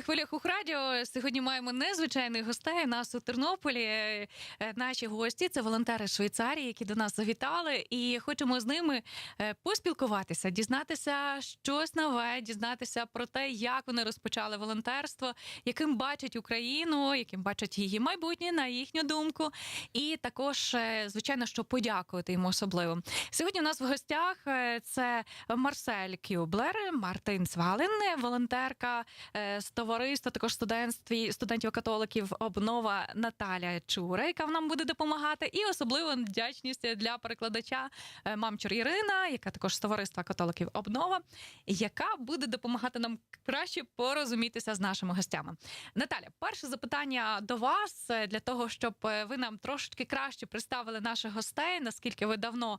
на хвилях Ухрадіо. Сьогодні маємо незвичайних гостей. Нас у Тернополі Е, наші гості це волонтери Швейцарії, які до нас завітали, і хочемо з ними е, поспілкуватися, дізнатися щось нове, дізнатися про те, як вони розпочали волонтерство, яким бачать Україну, яким бачать її майбутнє, на їхню думку. І також, е, звичайно, що подякувати їм особливо. Сьогодні у нас в гостях е, це Марсель Кюблер, Мартин Свалин, волонтерка е, з товариства, також студентстві студентів католиків обнова Наталя Чура, яка нам буде допомагати, і особливо вдячність для перекладача е, мамчур Ірина, яка також з товариства католиків обнова, яка буде допомагати нам краще порозумітися з нашими гостями. Наталя, перше запитання до вас е, для того, щоб е, ви нам трошечки краще представили наших гостей, наскільки ви давно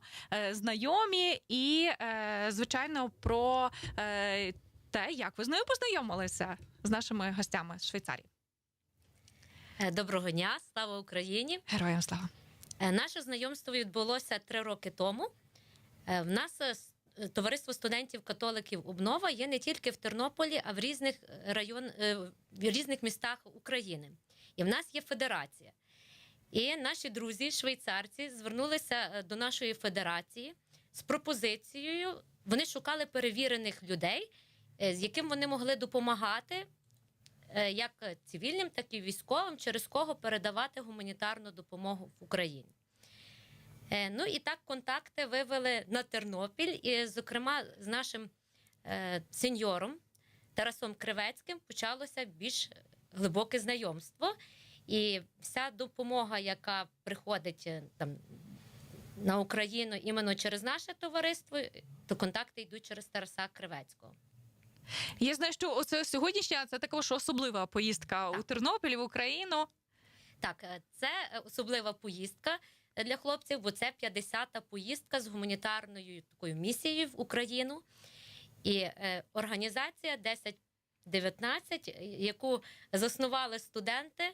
знайомі, і звичайно про те, як ви з нею познайомилися з нашими гостями з Швейцарії. Е, Доброго дня, слава Україні! Героям слава! Е, Наше знайомство відбулося три роки тому. Е, В нас товариство студентів-католиків Обнова є не тільки в Тернополі, а в різних район, в різних містах України. І в нас є федерація. І наші друзі, швейцарці, звернулися до нашої федерації з пропозицією. Вони шукали перевірених людей, з яким вони могли допомагати е, як цивільним, так і військовим, через кого передавати гуманітарну допомогу в Україні. Е, Ну і так контакти вивели на Тернопіль, і, зокрема, з нашим е, сеньором Тарасом Кривецьким почалося більш глибоке знайомство. І вся допомога, яка приходить е, там на Україну іменно через наше товариство, то контакти йдуть через Тараса Кривецького. Я знаю, що оце сьогоднішня це також особлива поїздка у Тернопіль, в Україну. Так, е, це е, особлива поїздка для хлопців, бо це 50-та поїздка з гуманітарною такою місією в Україну. І е, організація 1019, е, яку заснували студенти,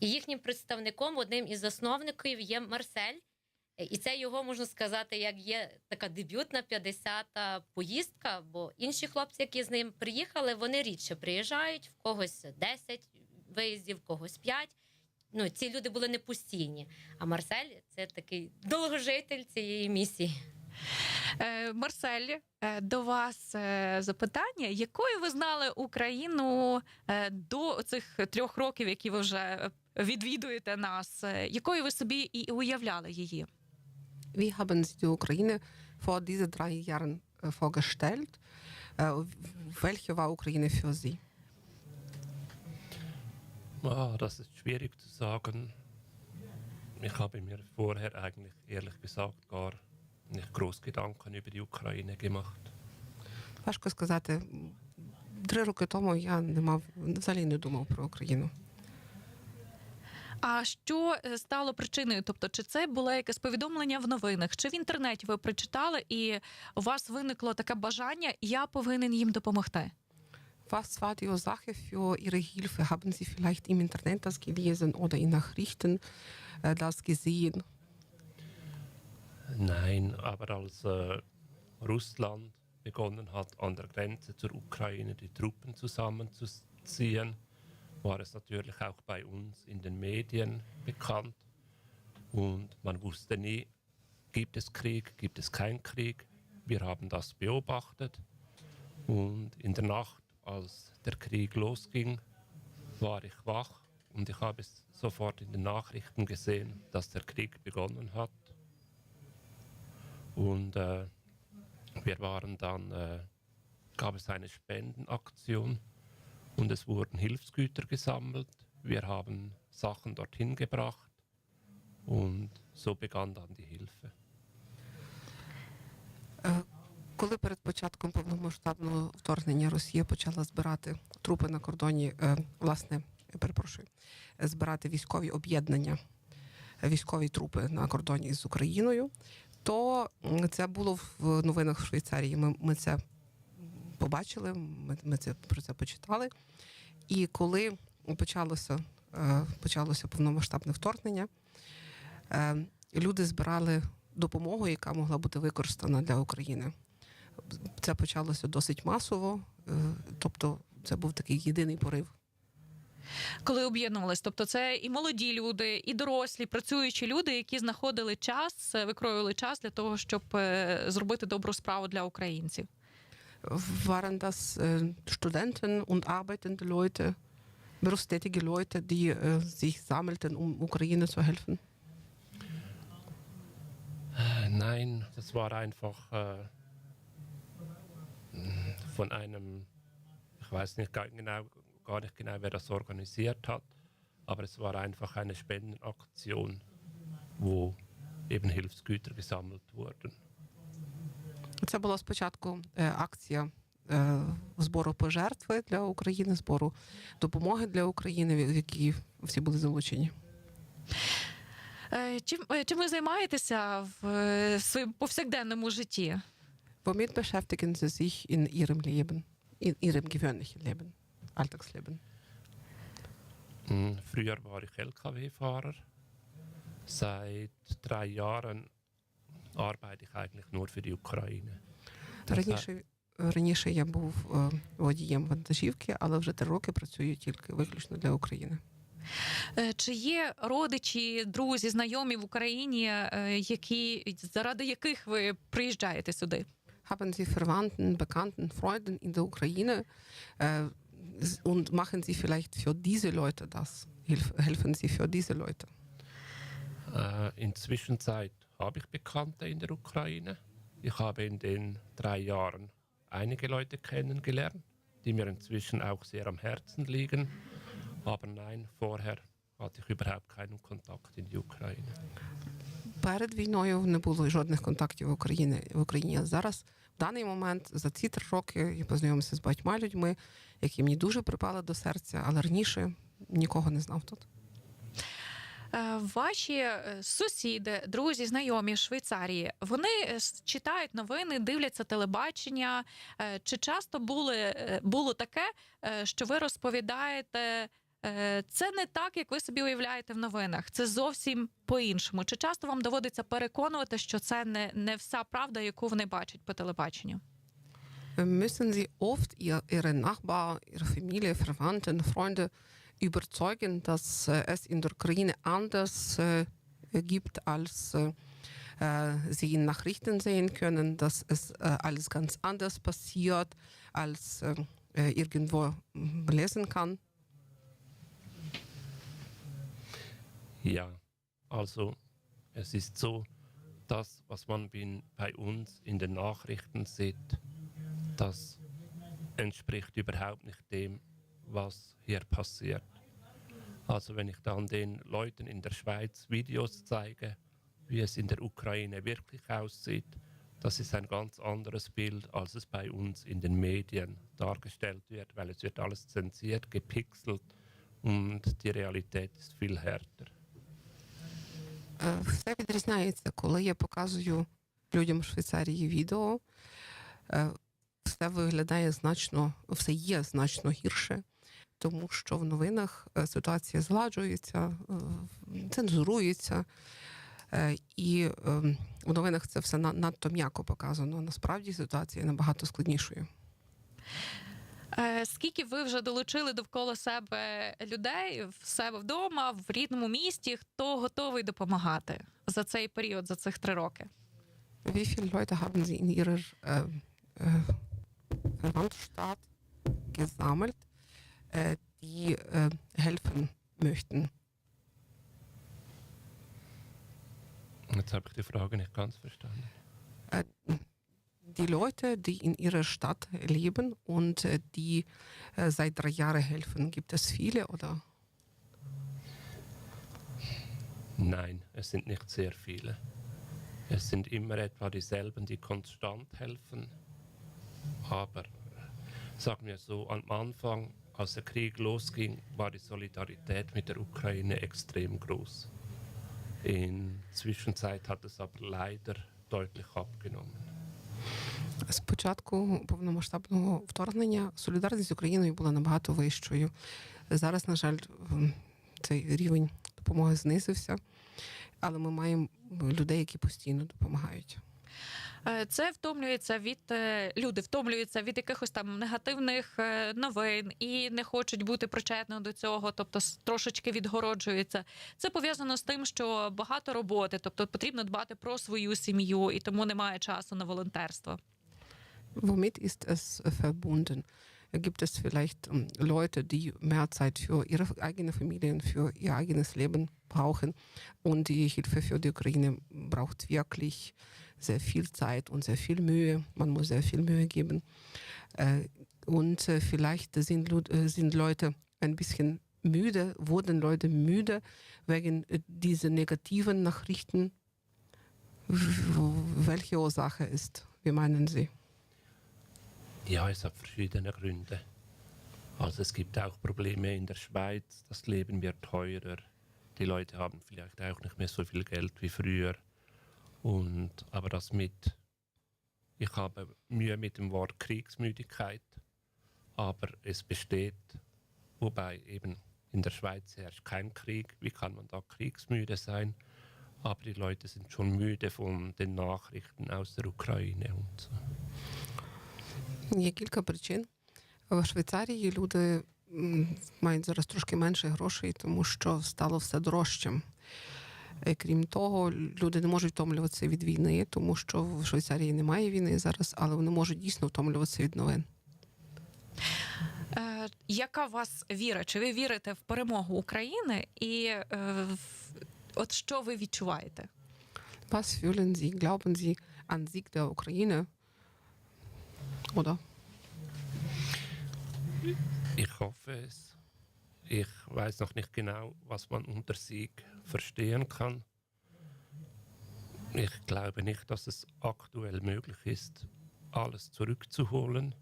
і їхнім представником, одним із засновників, є Марсель. Е, І це його можна сказати, як є така дебютна 50-та поїздка. Бо інші хлопці, які з ним приїхали, вони рідше приїжджають, в когось 10 виїздів, в когось 5. Ну, ці люди були не постійні. А Марсель це такий довгожитель цієї місії. Е, Марсель, е, до вас запитання: якою ви знали Україну до цих трьох років, які ви вже відвідуєте нас? Якою ви собі і уявляли її? Wie haben Sie die Ukraine vor diesen drei Jahren äh, vorgestellt? Äh, welche war Ukraine für Sie? Ah, das ist schwierig zu sagen. Ich habe mir vorher eigentlich ehrlich gesagt gar nicht groß Gedanken über die Ukraine gemacht. Важко сказати. Три роки тому я не мав взагалі не думав про Україну. А що е, стало причиною? Тобто, чи це було якесь повідомлення в новинах, чи в інтернеті ви прочитали, і у вас виникло таке бажання, я повинен їм допомогти? Was war die Ursache für Ihre Hilfe? Haben Sie vielleicht im Internet das gelesen oder in Nachrichten äh, das gesehen? Nein, aber als äh, Russland begonnen hat, an der Grenze zur Ukraine die Truppen zusammenzuziehen, war es natürlich auch bei uns in den Medien bekannt. Und man wusste nie, gibt es Krieg, gibt es keinen Krieg. Wir haben das beobachtet. Und in der Nacht, als der Krieg losging, war ich wach und ich habe es sofort in den Nachrichten gesehen, dass der Krieg begonnen hat. Und äh, wir waren dann, äh, gab es eine Spendenaktion und es wurden Hilfsgüter gesammelt. Wir haben Sachen dorthin gebracht und so begann dann die Hilfe. Е, Коли перед початком повномасштабного вторгнення Росія почала збирати трупи на кордоні, е, власне, перепрошую, збирати військові об'єднання, військові трупи на кордоні з Україною, то це було в новинах в Швейцарії. Ми, ми це побачили, ми, ми це про це почитали. І коли почалося, е, почалося повномасштабне вторгнення, е, люди збирали допомогу, яка могла бути використана для України. Це почалося досить масово, е, тобто Це був такий єдиний порив. коли об'єднувались. Тобто, це і молоді люди, і дорослі, працюючі люди, які знаходили час, викроювали час для того, щоб зробити добру справу для українців. Waren das äh, Studenten und arbeitende Leute, berufstätige Leute, die äh, sich sammelten, um Ukraine zu helfen? Nein, das war einfach äh, von einem, ich weiß nicht genau, gar nicht genau, wer das organisiert hat, aber es war einfach eine Spendenaktion, wo eben Hilfsgüter gesammelt wurden. Це була спочатку е, акція е, збору пожертви для України, збору допомоги для України, в якій всі були залучені. Е, Чим, чим ви займаєтеся в своєму повсякденному житті? Womit beschäftigen Sie sich in Ihrem Leben, in Ihrem gewöhnlichen Leben, Alltagsleben? Früher war ich LKW-Fahrer. Seit drei Jahren arbeite ich eigentlich nur für die Ukraine. Раніше, раніше я був е, водієм вантажівки, але вже три роки працюю тільки виключно для України. Е, Чи є родичі, друзі, знайомі в Україні, е, які заради яких ви приїжджаєте сюди? Haben Sie Verwandten, Bekannten, Freunden in der Ukraine äh, und machen Sie vielleicht für diese Leute das? Helfen Sie für diese Leute? Äh, in Zwischenzeit habe ich Bekannte in der Ukraine. Ich habe in den drei Jahren einige Leute kennengelernt, die mir inzwischen auch sehr am Herzen liegen. Aber nein, vorher hatte ich überhaupt keinen Kontakt in die Ukraine. Перед війною не було жодних контактів в Україні в Україні. Зараз, в даний момент, за ці три роки я познайомився з багатьма людьми, які мені дуже припали до серця, але раніше нікого не знав тут. Е, Ваші е, сусіди, друзі, знайомі в Швейцарії, вони е, читають новини, дивляться телебачення. Чи часто були, було таке, що ви розповідаєте? Це не так, як ви собі уявляєте в новинах. Це зовсім по-іншому. Чи часто вам доводиться переконувати, що це не, не вся правда, яку вони бачать по телебаченню? Müssen Sie oft ihr, Ihre Nachbarn, Ihre Familie, Verwandten, Freunde überzeugen, dass äh, es in der Ukraine anders äh, gibt, als äh, Sie in Nachrichten sehen können, dass es alles ganz anders passiert, als irgendwo mm, lesen kann? Ja, also es ist so, das, was man bei uns in den Nachrichten sieht, das entspricht überhaupt nicht dem, was hier passiert. Also wenn ich dann den Leuten in der Schweiz Videos zeige, wie es in der Ukraine wirklich aussieht, das ist ein ganz anderes Bild, als es bei uns in den Medien dargestellt wird, weil es wird alles zensiert, gepixelt und die Realität ist viel härter. Е, Все відрізняється, коли я показую людям в Швейцарії відео. е, Все виглядає значно, все є значно гірше, Тому що в новинах е, ситуація згладжується, е, цензурується. е, І е, в новинах це все надто м'яко показано. Насправді ситуація набагато складнішою. Скільки ви вже долучили довкола себе людей в себе вдома, в рідному місті? Хто готовий допомагати за цей період, за цих три роки? Wie viele Leute haben Sie in Ihrer äh, äh, Verwandtschaft gesammelt, äh, die äh, helfen möchten? Jetzt habe ich die Frage nicht ganz verstanden. Äh, die Leute, die in ihrer Stadt leben und äh, die äh, seit drei Jahren helfen, gibt es viele oder? Nein, es sind nicht sehr viele. Es sind immer etwa dieselben, die konstant helfen. Aber sagen wir so, am Anfang, als der Krieg losging, war die Solidarität mit der Ukraine extrem groß. In Zwischenzeit hat es aber leider deutlich abgenommen. З початку повномасштабного вторгнення солідарність з Україною була набагато вищою. Зараз, на жаль, цей рівень допомоги знизився, але ми маємо людей, які постійно допомагають. Е, Це втомлюється від е, люди, втомлюються від якихось там негативних е, новин і не хочуть бути причетними до цього, тобто трошечки відгороджуються. Це пов'язано з тим, що багато роботи, тобто потрібно дбати про свою сім'ю, і тому немає часу на волонтерство. Womit ist es äh, verbunden? Gibt es vielleicht ähm, Leute, die mehr Zeit für ihre eigene Familien, für ihr eigenes Leben brauchen und die Hilfe für die Ukraine braucht wirklich sehr viel Zeit und sehr viel Mühe. Man muss sehr viel Mühe geben. Äh, Und äh, vielleicht sind, äh, sind Leute ein bisschen müde, wurden Leute müde wegen dieser negativen Nachrichten. Welche Ursache ist? Wie meinen Sie? Ja, es hat verschiedene Gründe. Also es gibt auch Probleme in der Schweiz, das Leben wird teurer. Die Leute haben vielleicht auch nicht mehr so viel Geld wie früher. Und, aber das mit, ich habe Mühe mit dem Wort Kriegsmüdigkeit, aber es besteht, wobei eben in der Schweiz herrscht kein Krieg. Wie kann man da kriegsmüde sein? Aber die Leute sind schon müde von den Nachrichten aus der Ukraine und so. Є кілька причин. В Швейцарії люди м, мають зараз трошки менше грошей, тому що стало все дорожчим. Е, Крім того, люди не можуть втомлюватися від війни, тому що в Швейцарії немає війни зараз, але вони можуть дійсно втомлюватися від новин. Е, яка у вас віра? Чи ви вірите в перемогу України? І е, от що ви відчуваєте? Was fühlen Sie? Glauben Sie an Sieg der Ukraine? Oder? Ich hoffe es. Ich weiß noch nicht genau, was man unter Sieg verstehen kann. Ich glaube nicht, dass es aktuell möglich ist, alles zurückzuholen.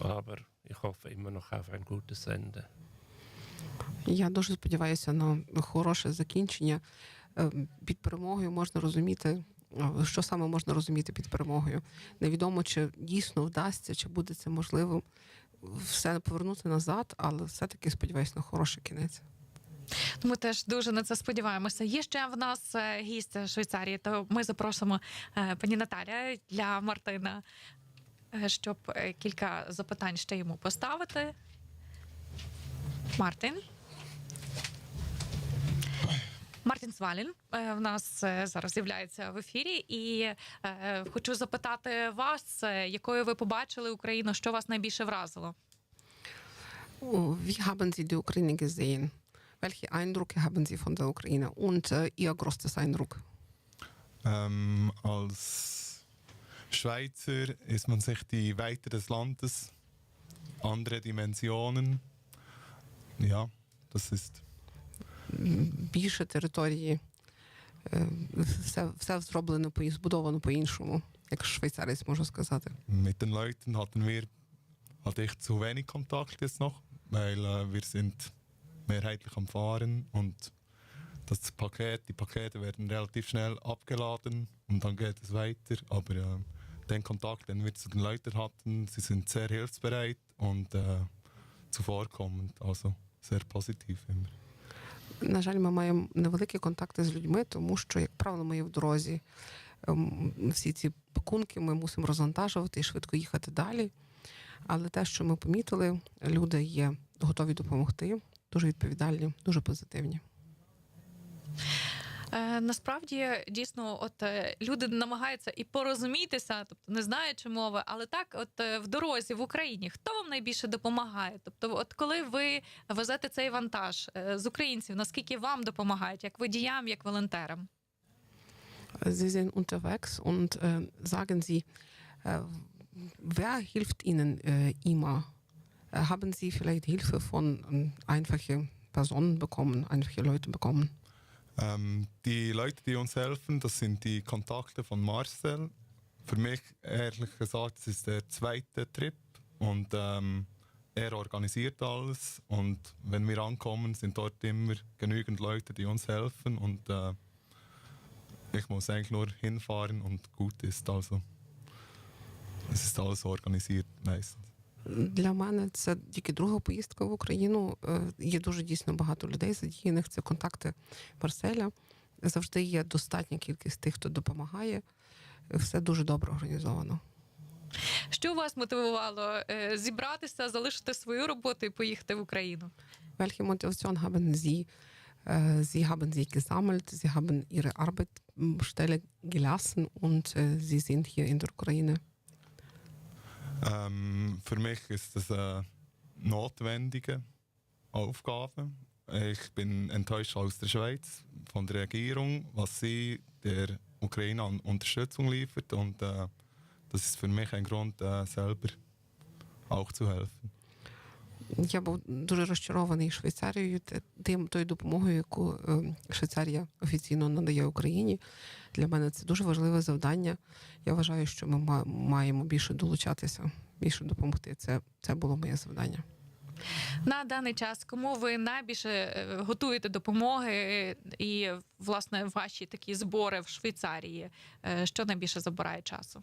Aber ich hoffe immer noch auf ein gutes Ende. Я дуже сподіваюся на хороше закінчення. Е, Під перемогою можна розуміти, е, що саме можна розуміти під перемогою. Невідомо, чи дійсно вдасться, чи буде це можливо все повернути назад, але все-таки сподіваюся на хороший кінець. Ми теж дуже на це сподіваємося. Є ще в нас е, гість Швейцарії, то ми запросимо е, пані Наталя для Мартина, е, щоб кілька запитань ще йому поставити. Мартин. Мартін Свалін е, в нас е, зараз з'являється в ефірі, і е, хочу запитати вас, е, якою ви побачили Україну, що вас найбільше вразило? Oh, Wie haben Sie die Ukraine gesehen? Welche Eindrücke haben Sie von der Ukraine und äh, Ihr größtes Eindruck? Ähm, als Schweizer ist man sich die Weite des Landes, andere Dimensionen. Ja, das ist Більше території, е, все, все зроблено по збудовано по-іншому, як швейцарець можу сказати. mit den Leuten hatten wir hatte ich zu wenig Kontakt jetzt noch, weil äh, wir sind mehrheitlich am Fahren und das Paket, die Pakete werden relativ schnell abgeladen und dann geht es weiter. Aber äh, den Kontakt, den wir zu den Leuten hatten, sie sind sehr hilfsbereit und äh, zuvorkommend, also sehr positiv immer. На жаль, ми маємо невеликі контакти з людьми, тому що, як правило, ми є в дорозі. Ем, Всі ці пакунки ми мусимо розвантажувати і швидко їхати далі. Але те, що ми помітили, люди є готові допомогти, дуже відповідальні, дуже позитивні. Е, насправді дійсно, от е, люди намагаються і порозумітися, тобто не знаючи мови, але так, от е, в дорозі в Україні, хто вам найбільше допомагає? Тобто, от коли ви везете цей вантаж з українців, наскільки вам допомагають, як водіям, як волонтерам? Sie sind unterwegs und äh, sagen Sie, äh, wer hilft Ihnen äh, immer? Äh, haben Sie vielleicht Hilfe von ähm, einfachen Personen bekommen, einfache Leute bekommen? Ähm, die Leute, die uns helfen, das sind die Kontakte von Marcel. Für mich, ehrlich gesagt, es ist der zweite Trip und ähm, er organisiert alles. Und wenn wir ankommen, sind dort immer genügend Leute, die uns helfen. Und äh, ich muss eigentlich nur hinfahren und gut ist. Also, es ist alles organisiert meistens. Для мене це тільки друга поїздка в Україну. Е, Є дуже дійсно багато людей задіяних. Це контакти Марселя. Завжди є достатня кількість тих, хто допомагає. Все дуже добре організовано. Що вас мотивувало е, зібратися, залишити свою роботу і поїхати в Україну? Welche Motivation haben Sie? Äh, Sie haben sich gesammelt, Sie haben Ihre Arbeitsstelle gelassen und äh, Sie sind hier in der Ukraine. Ähm, für mich ist das eine notwendige Aufgabe. Ich bin enttäuscht aus der Schweiz von der Regierung, was sie der Ukraine an Unterstützung liefert. Und äh, das ist für mich ein Grund, äh, selber auch zu helfen. Я був дуже розчарований Швейцарією тим тою допомогою, яку е, Швейцарія офіційно надає Україні. Для мене це дуже важливе завдання. Я вважаю, що ми ма- маємо більше долучатися, більше допомогти. Це, це було моє завдання. На даний час кому ви найбільше е, готуєте допомоги і власне ваші такі збори в Швейцарії? е, Що найбільше забирає часу?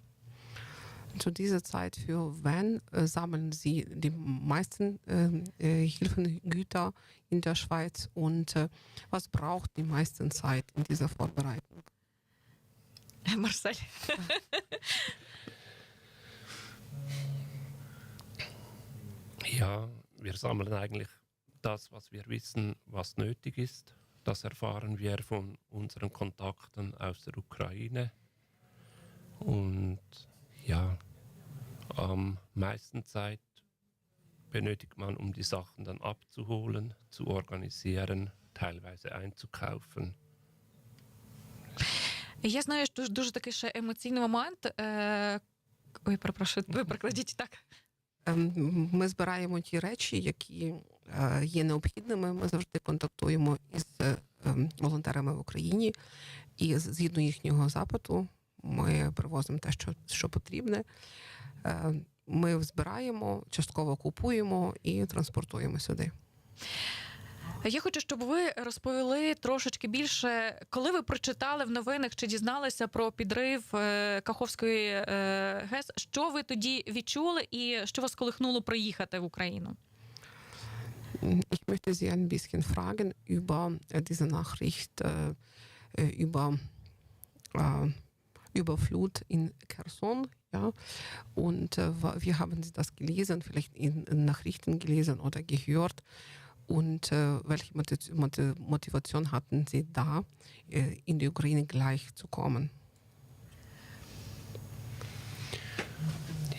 zu dieser Zeit für wen äh, sammeln sie die meisten ähm, äh, Hilfengüter in der Schweiz und äh, was braucht die meisten Zeit in dieser Vorbereitung? Herr Marcel. ja, wir sammeln eigentlich das, was wir wissen, was nötig ist. Das erfahren wir von unseren Kontakten aus der Ukraine. Und ja, am meisten Zeit benötigt man, um die Sachen dann abzuholen, zu organisieren, teilweise einzukaufen. Я знаю, що дуже такий ще емоційний момент. Е... Ой, перепрошую, ви прикладіть так. Ем, Ми збираємо ті речі, які е, є необхідними. Ми завжди контактуємо із е, ем, волонтерами в Україні, і згідно їхнього запиту ми привозимо те, що, що потрібне. Е, Ми збираємо, частково купуємо і транспортуємо сюди. Я хочу, щоб ви розповіли трошечки більше, коли ви прочитали в новинах чи дізналися про підрив е, Каховської е, ГЕС, що ви тоді відчули і що вас колихнуло приїхати в Україну? Ich möchte Sie ein bisschen fragen über äh, diese Nachricht äh, äh, über Überflut in Kherson. Ja? Und äh, wie haben Sie das gelesen? Vielleicht in, in Nachrichten gelesen oder gehört? Und äh, welche Moti- Moti- Motivation hatten Sie da, äh, in die Ukraine gleich zu kommen?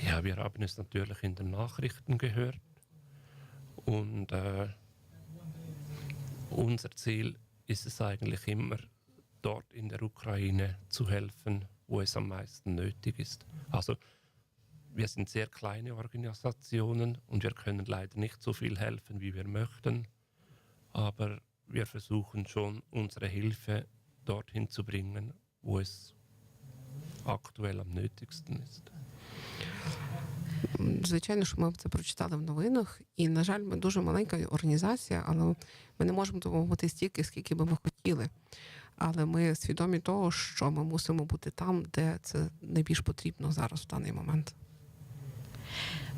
Ja, wir haben es natürlich in den Nachrichten gehört. Und äh, unser Ziel ist es eigentlich immer, dort in der Ukraine zu helfen, wo es am meisten nötig ist. Also wir sind sehr kleine Organisationen und wir können leider nicht so viel helfen, wie wir möchten. Aber wir versuchen schon, unsere Hilfe dorthin zu bringen, wo es aktuell am nötigsten ist. М, Звичайно, що ми це прочитали в новинах, і, на жаль, ми дуже маленька організація, але ми не можемо допомогти стільки, скільки би ми хотіли. Але ми свідомі того, що ми мусимо бути там, де це найбільш потрібно зараз в даний момент.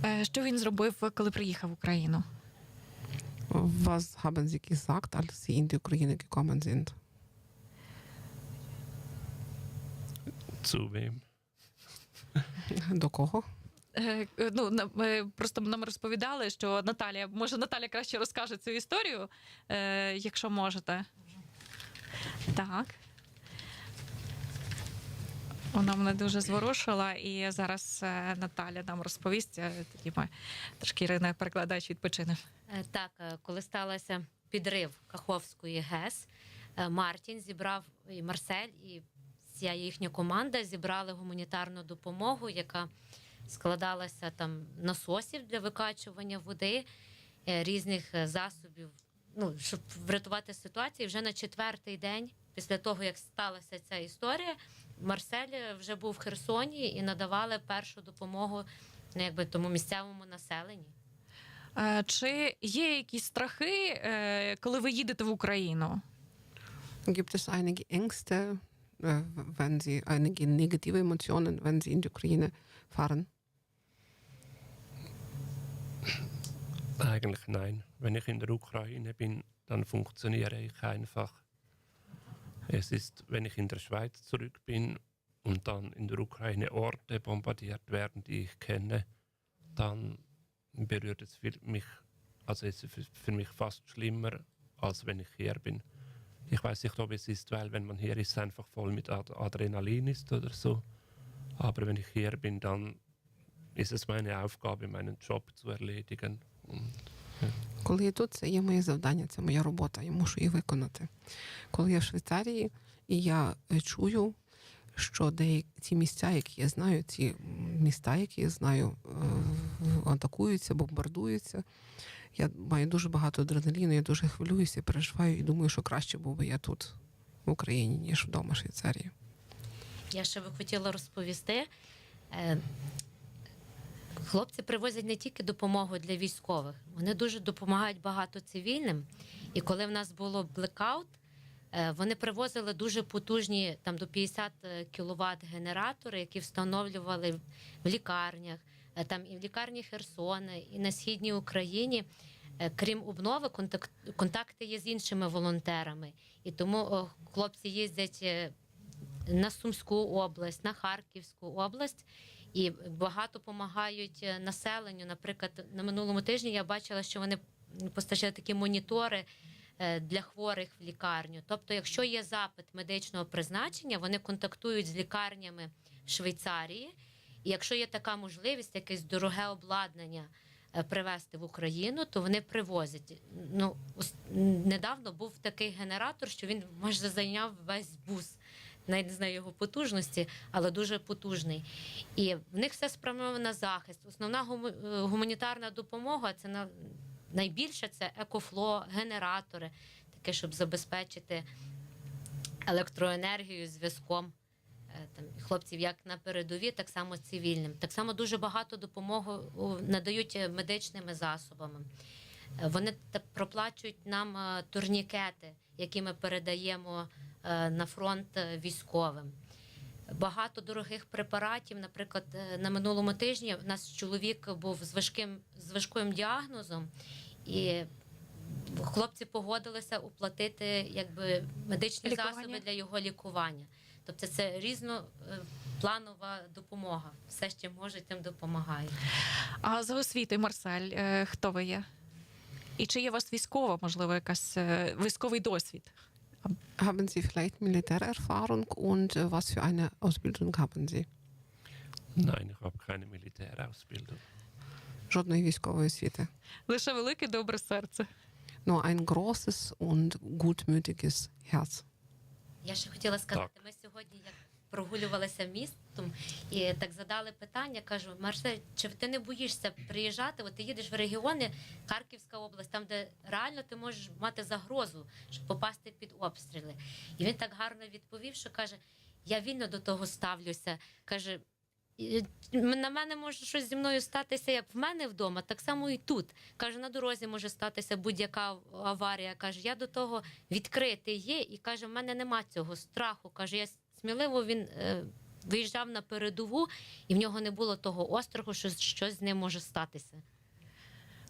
Е, Що він зробив, коли приїхав в Україну? Was haben Sie gesagt, als Sie in die Ukraine gekommen sind? Zu wem? До кого? Е, Ну просто нам розповідали, що Наталія, може, Наталя краще розкаже цю історію, е, якщо можете. Так. Вона мене дуже зворушила, і зараз е, Наталя нам розповість. е, Тоді ми трошки Ірина перекладач відпочинемо. Так, е, коли стався підрив Каховської ГЕС, Мартін зібрав і Марсель, і вся їхня команда зібрали гуманітарну допомогу, яка складалася там насосів для викачування води, різних засобів, ну, щоб врятувати ситуацію. Вже на четвертий день, після того як сталася ця історія, Марсель вже був в Херсоні і надавали першу допомогу ну, якби тому місцевому населенню. Е, Чи є якісь страхи, е, коли ви їдете в Україну? Gibt es einige Ängste, äh, wenn Sie einige negative Emotionen, wenn Sie in die Ukraine fahren? Eigentlich nein. Wenn ich in der Ukraine bin, dann funktioniere ich einfach. Es ist, wenn ich in der Schweiz zurück bin und dann in der Ukraine Orte bombardiert werden, die ich kenne, dann berührt es für mich, also es ist für- mich fast schlimmer, als wenn ich hier bin. Ich weiß nicht, ob es ist, weil wenn man hier ist, einfach voll mit Ad Adrenalin ist oder so. Aber wenn ich hier bin, dann ist es meine Aufgabe, meinen Job zu erledigen. Und Коли я тут, це є моє завдання, це моя робота, я мушу її виконати. Коли я в Швейцарії, і я е, чую, що деякі ці місця, які я знаю, ці міста, які я знаю, е, атакуються, бомбардуються. Я маю дуже багато адреналіну, я дуже хвилююся, переживаю і думаю, що краще був би я тут, в Україні, ніж вдома в Швейцарії. Я ще би хотіла розповісти. Е, Хлопці привозять не тільки допомогу для військових, вони дуже допомагають багато цивільним. І коли в нас було блекаут, е, вони привозили дуже потужні там до 50 кВт генератори, які встановлювали в- лікарнях, е, там і в лікарні Херсона, і на східній Україні. Е, Крім обнови, контакт, контакти є з іншими волонтерами. І тому хлопці їздять е, на Сумську область, на Харківську область. І багато допомагають е, населенню. Наприклад, на минулому тижні я бачила, що вони постачали такі монітори е, для хворих в лікарню. Тобто, якщо є запит медичного призначення, вони контактують з лікарнями Швейцарії. І якщо є така можливість, якесь дороге обладнання е, привезти в Україну, то вони привозять. Ну недавно був такий генератор, що він майже зайняв весь бус. Навіть не знаю його потужності, але дуже потужний. І в них все спрямовано на захист. Основна е, гуманітарна допомога це на найбільше це екофло, генератори, таке, щоб забезпечити електроенергію зв'язком е, там хлопців як на передові, так само цивільним. Так само дуже багато допомоги надають е, медичними засобами. Вони проплачують нам турнікети, які ми передаємо на фронт е, військовим. Багато дорогих препаратів. Наприклад, е, на минулому тижні в нас чоловік був з важким з важким діагнозом, і хлопці погодилися оплатити якби медичні Лікування. засоби для його лікування. Тобто це різнопланова допомога. Все, що можуть, тим допомагають. А за освітою, Марсель, е, хто ви є? І чи є у вас військова, можливо, якась е, військовий досвід? Haben Sie vielleicht Militärerfahrung und äh, was für eine Ausbildung haben Sie? nein, ich habe keine Militärausbildung. Жодної військової освіти. Лише велике добре серце. Nur ein großes und gutmütiges Herz. Я ще хотіла сказати, ми сьогодні як прогулювалися містом і так задали питання. Кажу, Марсель, чи ти не боїшся приїжджати? От ти їдеш в регіони, Харківська область, там, де реально ти можеш мати загрозу, щоб попасти під обстріли. І він так гарно відповів, що каже: я вільно до того ставлюся. каже. На мене може щось зі мною статися, як в мене вдома, так само і тут. Каже, на дорозі може статися будь-яка аварія. Каже, я до того відкритий є, і каже, в мене нема цього страху. Каже, я сміливо він е, виїжджав на передову, і в нього не було того остраху, що щось з ним може статися.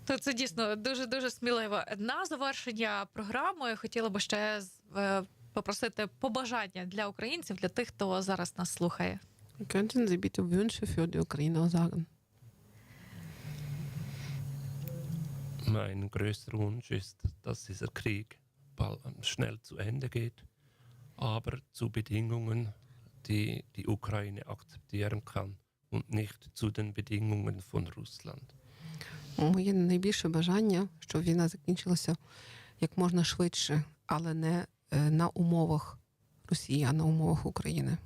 То це дійсно дуже дуже сміливо. На завершення програми хотіла би ще з- е, попросити побажання для українців, для тих, хто зараз нас слухає. Könnten Sie bitte Wünsche für die Ukrainer sagen? Mein größter Wunsch ist, dass dieser Krieg bald, schnell zu Ende geht, aber zu Bedingungen, die die Ukraine akzeptieren kann und nicht zu den Bedingungen von Russland. Моє найбільше бажання, щоб війна закінчилася як можна швидше, але не е, на умовах Росії, а на умовах України.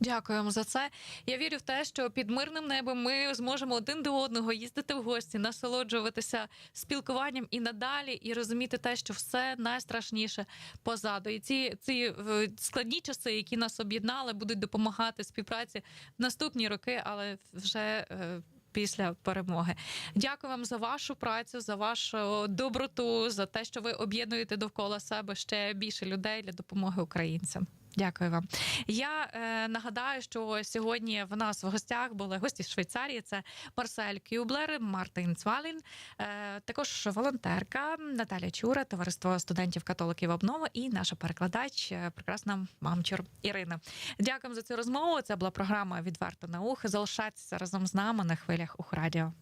Дякуємо за це. Я вірю в те, що під мирним небом ми зможемо один до одного їздити в гості, насолоджуватися спілкуванням і надалі, і розуміти те, що все найстрашніше позаду. І ці, ці складні часи, які нас об'єднали, будуть допомагати співпраці в наступні роки, але вже. е, Після перемоги, дякую вам за вашу працю, за вашу доброту, за те, що ви об'єднуєте довкола себе ще більше людей для допомоги українцям. Дякую вам. Я е, нагадаю, що сьогодні в нас в гостях були гості з Швейцарії. Це Марсель Кюблер, Мартин Цвалін, е, також волонтерка Наталя Чура, товариство студентів католиків обнова і наша перекладач, е, прекрасна мамчур Ірина. Дякуємо за цю розмову. Це була програма Відверто наух. Залишайтеся разом з нами на хвилях Ухрадіо.